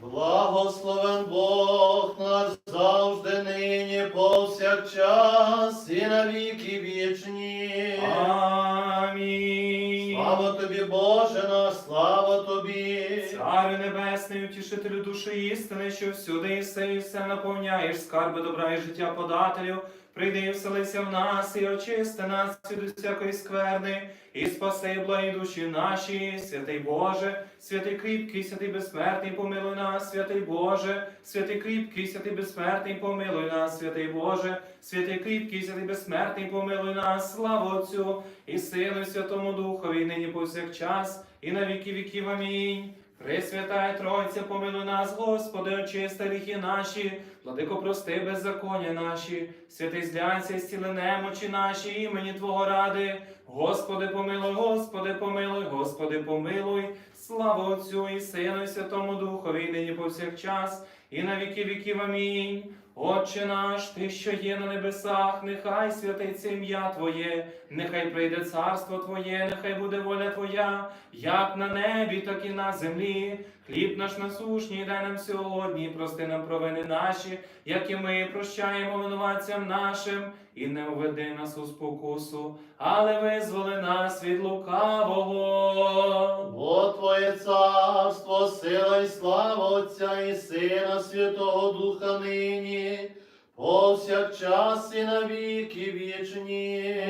Благословен Бог наш завжди нині повсякчас і на віки вічні. Амінь. Слава тобі, Боже наш, слава тобі. Царю небесний, утішителю душі істини, що всюди іси і все наповняєш, скарби добра і життя подателю. Прийди і вселися в нас, і очисти нас від усякої скверни, і спаси благі душі наші, святий Боже, святий кріпкий, святий безсмертний, помилуй нас, святий Боже, святий кріпкий, святий безсмертний, помилуй нас, святий Боже, святий кріпкий, святий безсмертний, помилуй нас, слава Отцю і Сину, і Святому Духові, і нині повсякчас, і на віки віків. Амінь. Пресвятая Тройця, помилуй нас, Господи, очисти гріхи наші, владико, прости беззаконня наші, святий зглянься і немочі наші, імені Твого ради. Господи, помилуй, Господи, помилуй, Господи, помилуй, слава Отцю і Сину, і Святому Духові, і нині повсякчас, і на віки віків. Амінь. Отче наш, Ти, що є на небесах, нехай святиться ім'я Твоє, нехай прийде царство Твоє, нехай буде воля Твоя, як на небі, так і на землі. Хліб наш насушній дай нам сьогодні, прости нам провини наші, як і ми прощаємо винуватцям нашим, і не введи нас у спокусу, але визволи нас від лукавого. Бо Твоє царство, сила і слава Отця і Сина Святого Духа нині, повсякчас і на віки вічні.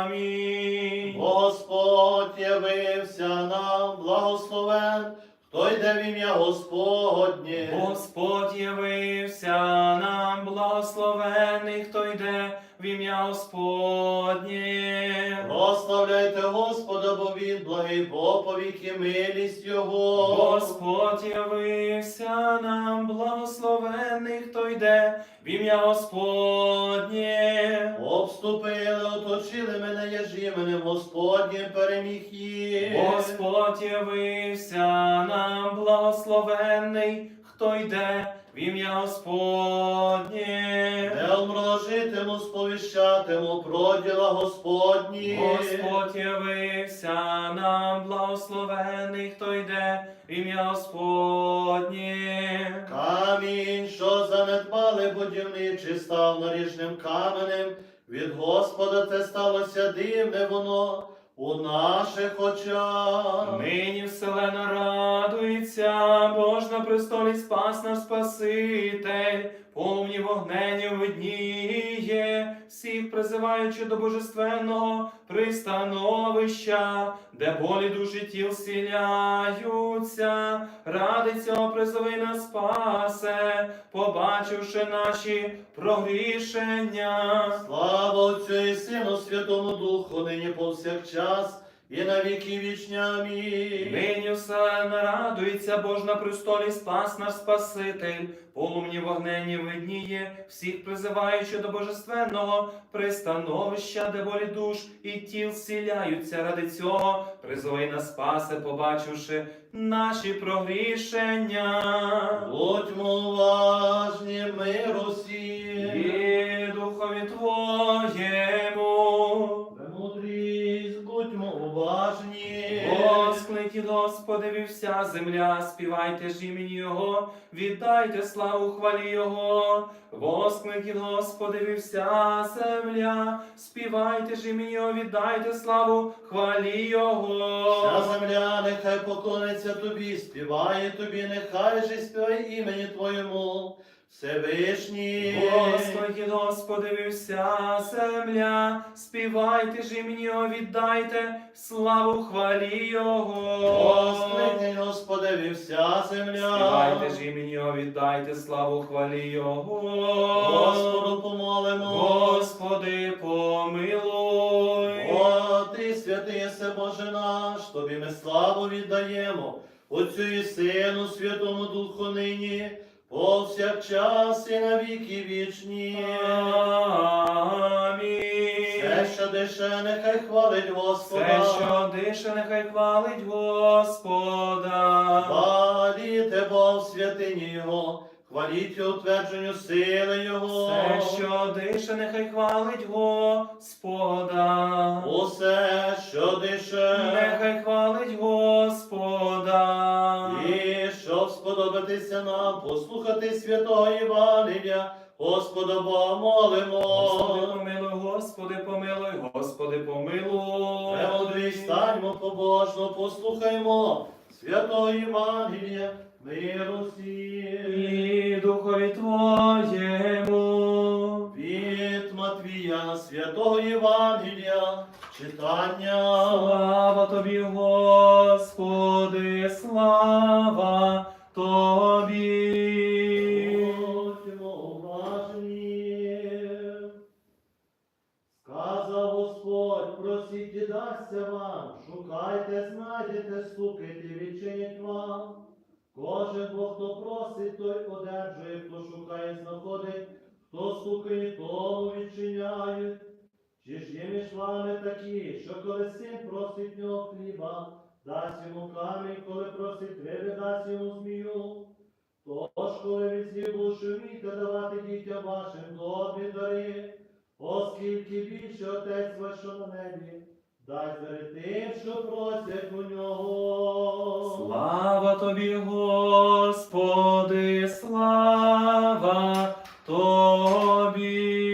Амінь. Господь явився нам, благословен, хто йде в ім'я Господнє. Господь явився нам, благословений, хто йде в ім'я Господнє. Прославляйте Господа, бо він благий Бог, повіки милість Його. Господь явився нам, благословений, хто йде в ім'я Господнє. Обступили, оточили мене, яж іменем Господнім переміг їх. Господь явився нам, благословений, хто йде в ім'я Господнє. Не умрожитиму, сповіщатиму про діла Господні. Господь явився нам, благословений, хто йде в ім'я Господнє. Камінь, що занедбали будівничі, став наріжним каменем. Від Господа це сталося дивне воно у наших очах. Нині вселена радується, Бож на престолі спас наш Спаситель, полумні вогнені видніє, всіх призиваючи до божественного пристановища, де болі душі тіл зціляються, ради цього призови нас спасе, побачивши наші прогрішення. Слава Отцю і Сину Святому Духу, нині повсякчас і на віки вічні. Амінь. Нині все нарадується, Бож на престолі спас наш Спаситель, полумні вогнені видніє, всіх призиваючи до божественного пристановища, де болі душ і тіл зціляються ради цього, призови нас спасе, побачивши наші прогрішення. Будьмо уважні, миру всім. І духові Твоєму. Уважні. Воскликіть, Господи, вся земля, співайте ж імені Його, віддайте славу хвалі Його. Воскликіть, Господи, вся земля, співайте ж імені Його, віддайте славу хвалі Вся Його. земля нехай поклониться тобі, співає тобі, нехай же співає імені Твоєму. Всевишній. Господи, Господи, вся земля, співайте ж імені віддайте славу хвалі Його. Воскликни, Господи, вся земля. Співайте ж імені віддайте славу хвалі Його. Господу помолимо. Господи, помилуй. О, ти святий єси Боже наш, тобі ми славу віддаємо, Отцю і Сину, Святому Духу нині, повсякчас і на віки вічні. Амінь. Все, що дише, нехай хвалить Господа. Все, що дише, нехай хвалить Господа. Хваліте Бог в святині Його, хваліть утвердженню сили Його. Все, що дише, нехай хвалить Господа. Усе, що дише, Нехай хвалить Господа. І нам, послухати святого Євангелія, Господа Бога молимо. Господи, помилуй, Господи, помилуй, Господи, помилуй. Премудрий станьмо побожно, послухаймо святого Євангелія, миру. І Духові Твоєму. Від Матвія, святого Євангелія, читання. Слава Тобі, Господи, слава Тобі. Сказав Господь, просіть і дасться вам, шукайте, знайдете, стукайте, відчинять вам. Кожен бо хто просить, той одержує, хто шукає, знаходить, хто стукає, тому відчиняють. Чи ж є між вами такі, що коли син просить нього хліба, дасть йому камінь, коли просить риби, дасть йому змію? Тож, коли від слів вмійте давати дітям вашим добрі дари, оскільки більше Отець ваш, що на небі, дай дари тим, що просять у нього. Слава Тобі, Господи, слава Тобі.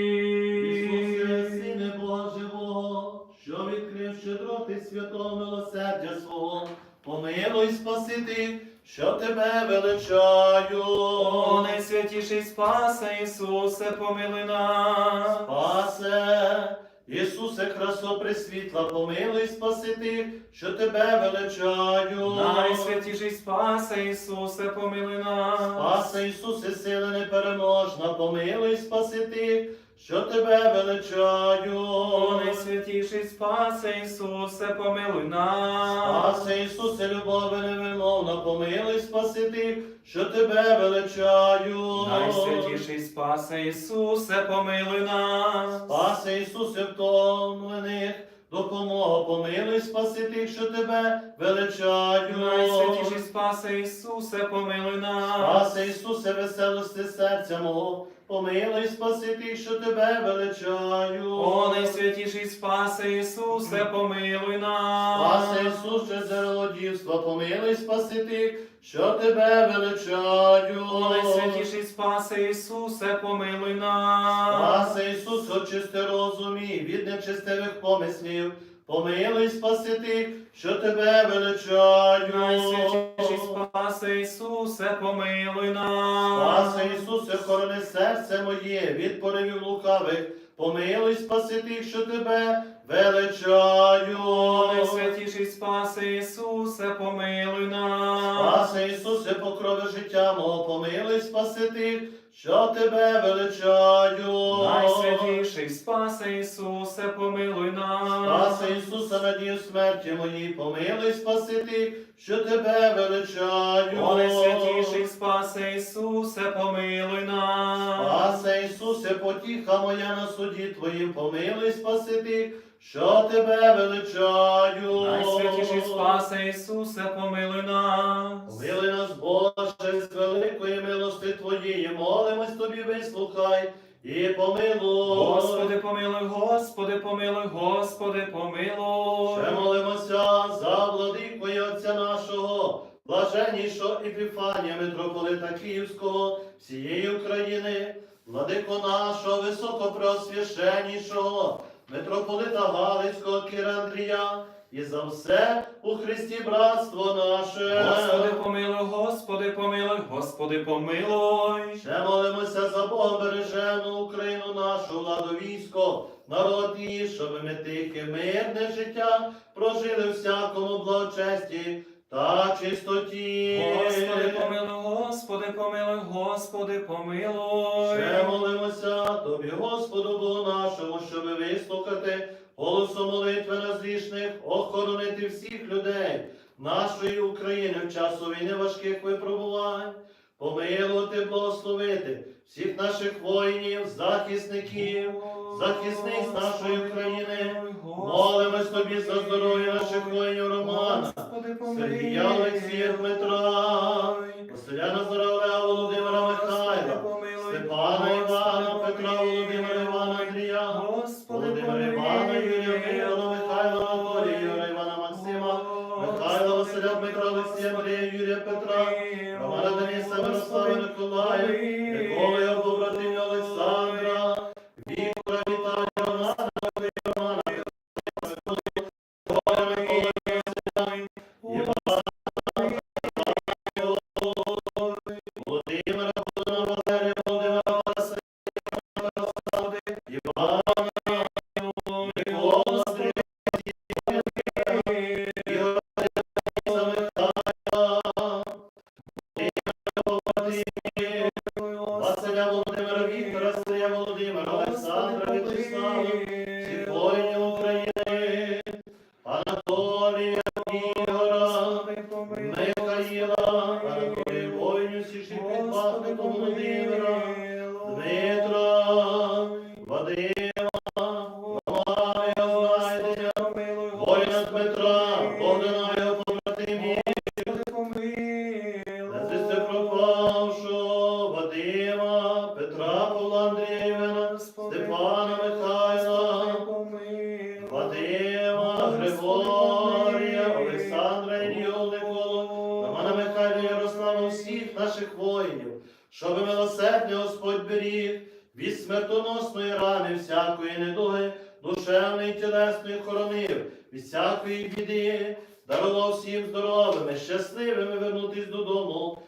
Помилуй спасити, що тебе величаю. О, найсвятіший Спасе Ісусе, помилуй нас. Спасе, Ісусе, красо пресвітла, помилуй спасити, що тебе величаю. Найсвятіший Спасе Ісусе, помилуй нас. Спасе, Ісусе, сила непереможна, помилуй спасити, що тебе величаю. О, найсвятіший спаси, Ісусе, помилуй нас. Спаси, Ісусе, любові невимовно, помилуй спасити, що тебе величаю. Найсвятіший спаси, Ісусе, помилуй нас. Спаси, Ісусе, втомлених, допомога, помилуй спасити, що тебе величаю. Найсвятіший Спасе Ісусе, помилуй нас. Спасе, Ісусе, веселости серця мого, помилуй спасити, що тебе величаю. О, найсвятіший Спасе Ісусе, помилуй нас. Спасе, Ісусе, джерело дівства, помилуй спасити, що тебе величаю. Найсвятіший Спасе Ісусе, помилуй нас. Спасе, Ісус, очисти розум і від нечистивих помислів, помилуй спасити, що тебе величаю. Найсвятіший Спасе Ісусе, помилуй нас. Спасе, Ісусе, хорони серце моє від поривів лукавих, помилуй спасити, що тебе величаю. О, найсвятіший Спасе Ісусе, помилуй нас. Спасе, Ісусе, покрови життя мого, помилуй спасити, що тебе величаю. Найсвятіший Спасе Ісусе, помилуй нас. Спасе, Ісусе, надію смерті моїй, помилуй спасити, що тебе величаю. О, найсвятіший Спасе Ісусе, помилуй нас. Спасе, Ісусе, потіха моя на суді Твоїм, помилуй спасити, що тебе величаю. Найсвятіший Спасе Ісусе, помилуй нас. Помилуй нас, Боже, з великої милости Твоєї, молимось Тобі, вислухай і помилуй. Господи, помилуй, Господи, помилуй, Господи, помилуй. Ще молимося за владику і Отця нашого, блаженнішого Епіфанія, митрополита Київського, всієї України, владику нашого, високопреосвященнішого, митрополита Галицького Кира Андрія, і за все у Христі братство наше. Господи, помилуй, Господи, помилуй, Господи, помилуй. Ще молимося за Бога бережену Україну нашу, владу військо, народ її, щоб ми тихе, мирне життя прожили всякому благочесті та чистоті. Господи, помилуй, Господи, помилуй, Господи, помилуй. Ще молимося тобі, Господу Богу нашому, щоб вислухати голосу молитви нас охоронити всіх людей нашої України в часу війни важких випробувань, помилувати, благословити всіх наших воїнів, захисників, захисниць нашої України. Молимось тобі за здоров'я наших воїнів Романа, Сергія Олексія Дмитра, Василя Назара Павла, Андрія, Степана, Михайла, Вадима, Григорія, Олександра, Ілью, Николу, Романа Михайла, Ярослава, всіх наших воїнів, щоби милосердний Господь беріг від смертоносної рани, всякої недуги, душевної тілесної хоронив, від всякої біди, дарував всім здоровими, щасливими вернутись додому.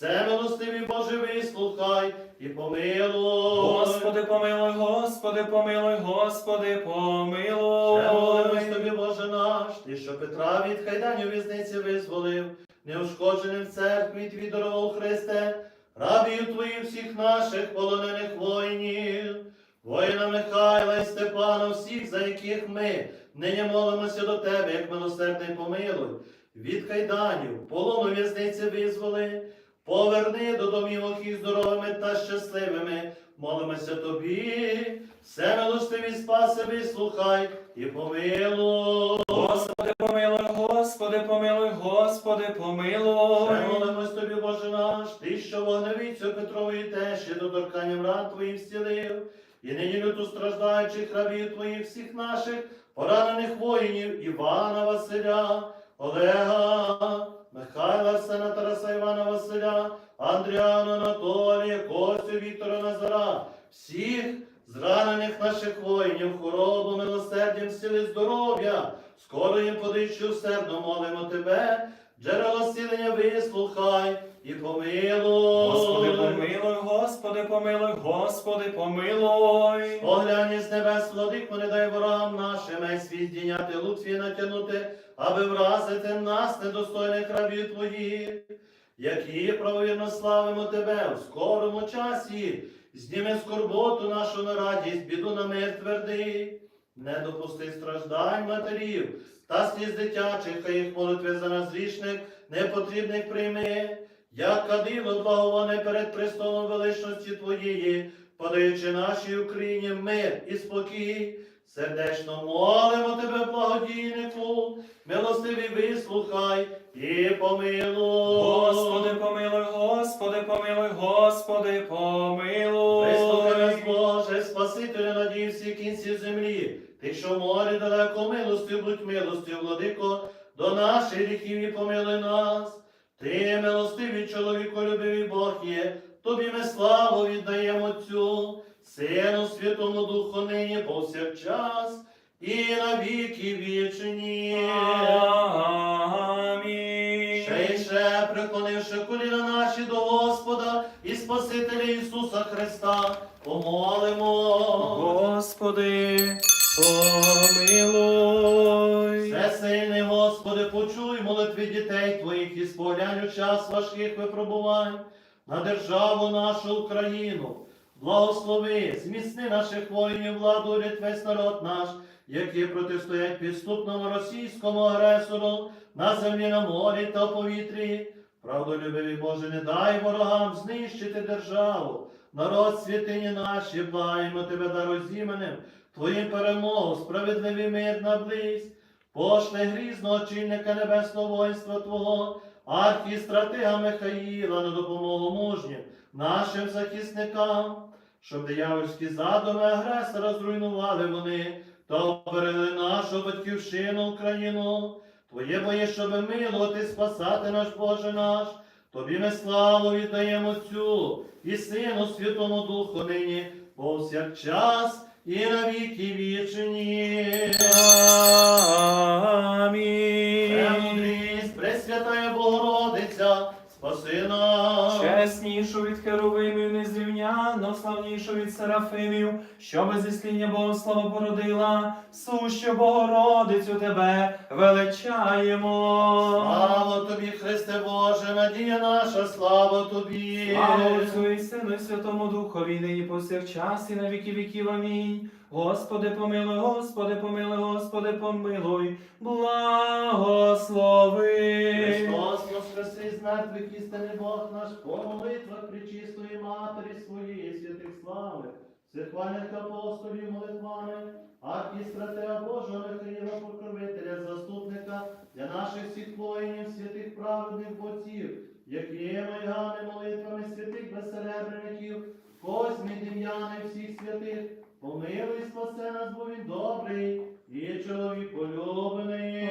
Все милостивий Боже, вислухай і помилуй. Господи, помилуй, Господи, помилуй, Господи, Ще помилуй. молимось тобі, Боже наш, ти, що Петра від хайданів в'язниці визволив, неушкодженим в церкві твій дарував Христе, рабію твоїх всіх наших полонених воїнів, воїна Михайла і Степана, всіх, за яких ми нині молимося до тебе, як милосердний помилуй, від кайданів, полону в'язниці визволи, поверни до домівок їх здоровими та щасливими, молимося тобі, все милостиві спаси, вислухай і помилуй. Господи, помилуй, Господи, помилуй, Господи, помилуй. молимось тобі, Боже наш, ти, що вогневицю Петрової тещі доторканням ран твоїх зцілив, і нині люту страждаючих рабів твоїх всіх наших, поранених воїнів Івана Василя, Олега, Михайла Арсена Тараса Івана Василя, Андріана Анатолія, Костю Віктора Назара, всіх зранених наших воїнів, хворобу, милосердям, сили, здоров'я, скоро їм подичу усердно молимо тебе, джерело сілення вислухай і помилуй. Господи, помилуй, Господи, помилуй, Господи, помилуй. Оглянь з небес, владику, не дай ворогам нашим, ей свій здійняти лук свій натягнути, аби вразити нас, недостойних рабів твоїх, які правовірно славимо тебе в скорому часі, зніми скорботу нашу на радість, біду на мир твердий, не допусти страждань матерів, та сліз дитячих, хай їх молитви за нас грішних, непотрібних прийми, як кадило благоване перед престолом величності Твоєї, подаючи нашій Україні мир і спокій, сердечно молимо Тебе, благодійнику, милостиві вислухай і помилуй. Господи, помилуй, Господи, помилуй, Господи, помилуй. Вислухай нас, Боже, Спасителю надій всіх кінців землі, ти, що морі далеко милості, будь милості, владико, до наших гріхів і помилуй нас. Ти, милостивий чоловіко, любивий Бог є, тобі ми славу віддаємо Отцю, Сину Святому Духу нині повсякчас і на віки вічні. Амінь. Ще й ще, преклонивши коліна наші до Господа і Спасителя Ісуса Христа, помолимо. Господи, помилуй. Всесильний Господи, почуй молитви дітей Твоїх і споглянь у час важких випробувань на державу нашу Україну. Благослови, зміцни наших воїнів, владу, уряд весь народ наш, які протистоять підступному російському агресору на землі, на морі та повітрі. Правдолюбивий Боже, не дай ворогам знищити державу, народ святині наші, благаємо Тебе дарозіменем, Твоїм перемогу, справедливий мир наблизь, пошли грізного чинника небесного воїнства Твого, архістратига Михаїла на допомогу мужнім, нашим захисникам, щоб диявольські задуми агресора зруйнували вони та оберегли нашу батьківщину Україну. Твоє боє, щоб милувати, спасати наш Боже наш, Тобі ми славу віддаємо Отцю і Сину Святому Духу нині, повсякчас і на віки вічні. Амінь. Премудрість, Пресвятая Богородиця, спаси нас. Чеснішу від херовимів, незрівняно славнішу від серафимів, що без зісління Богослава породила, сущу Богородицю тебе величаємо. Слава тобі, Христе Боже, надія наша, слава тобі. Слава Отцю і Сину і Святому Духові, нині повсякчас і на віки віків. Амінь. Господи, помилуй, Господи, помилуй, Господи, помилуй, благослови. Христос воскресив з мертвих істини Бог наш, по молитвах причистої Матері своєї святих слави, всехвальних апостолів молитвами, архістратея Божого Михаїла Покровителя, заступника для наших всіх воїнів, святих праведних отців, якими Ягани молитвами святих безсеребреників, Космі, Дем'яни, всіх святих, помилуй, спасе нас, бо він добрий і чоловік полюблений.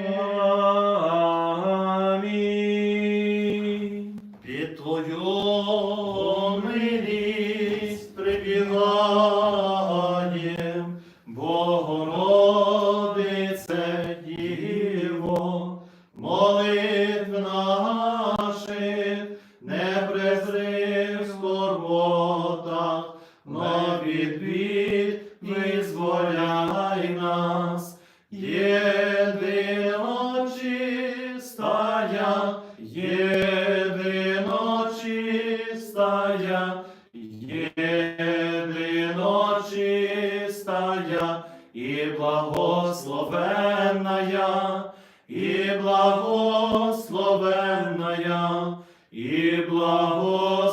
Благословенная, і благословенная,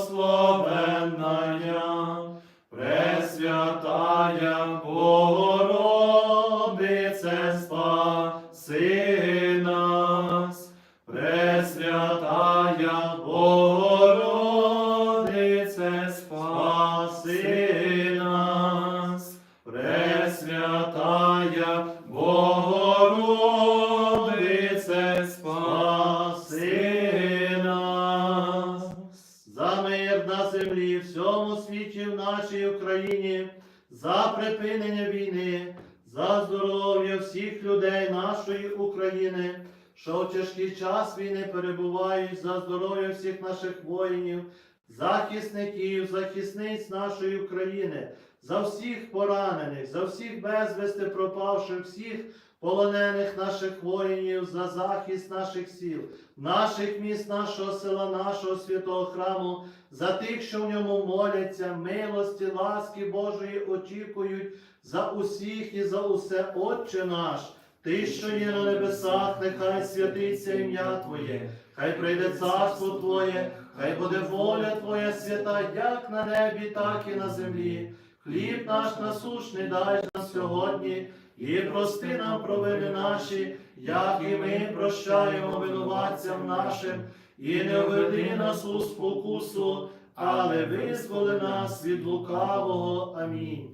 за припинення війни, за здоров'я всіх людей нашої України, що в тяжкий час війни перебувають, за здоров'я всіх наших воїнів, захисників, захисниць нашої України, за всіх поранених, за всіх безвісти пропавших, всіх полонених наших воїнів, за захист наших сіл, наших міст, нашого села, нашого святого храму, за тих, що в ньому моляться, милості, ласки Божої очікують, за усіх і за усе, Отче наш, Ти, що є на небесах, нехай святиться ім'я Твоє, хай прийде царство Твоє, хай буде воля Твоя свята, як на небі, так і на землі. Хліб наш насушний дай нам сьогодні, і прости нам провини наші, як і ми прощаємо винуватцям нашим, і не введи нас у спокусу, але визволи нас від лукавого. Амінь.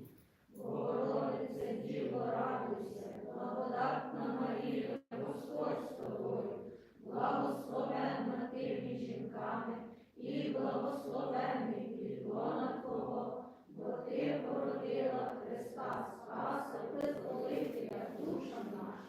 Богородице, Діво, радуйся, благодатна Марія, Господь тобою, благословенна ти між жінками, і благословений підлона Твого, бо ти породила Христа Спаса.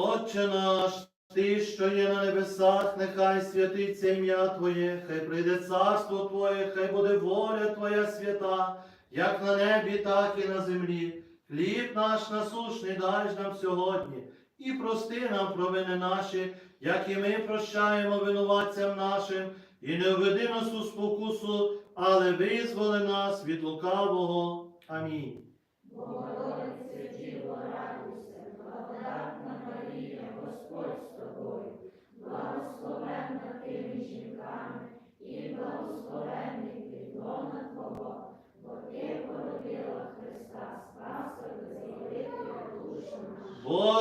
Отче наш, Ти, що є на небесах, нехай святиться ім'я Твоє, хай прийде царство Твоє, хай буде воля Твоя свята, як на небі, так і на землі. Хліб наш насушний дай нам сьогодні, і прости нам провини наші, як і ми прощаємо винуватцям нашим, і не введи нас у спокусу, але визволи нас від лукавого. Амінь.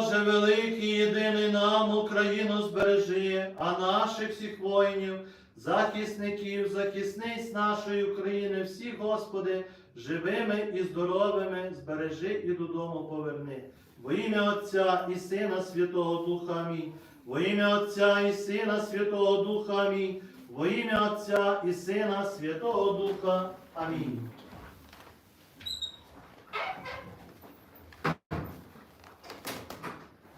Боже великий, єдиний нам Україну збережи, а наших всіх воїнів, захисників, захисниць нашої України, всіх, Господи, живими і здоровими, збережи і додому поверни. Во ім'я Отця і Сина Святого Духа Амінь. Во ім'я Отця і Сина Святого Духа Амінь. Во ім'я Отця і Сина Святого Духа Амінь.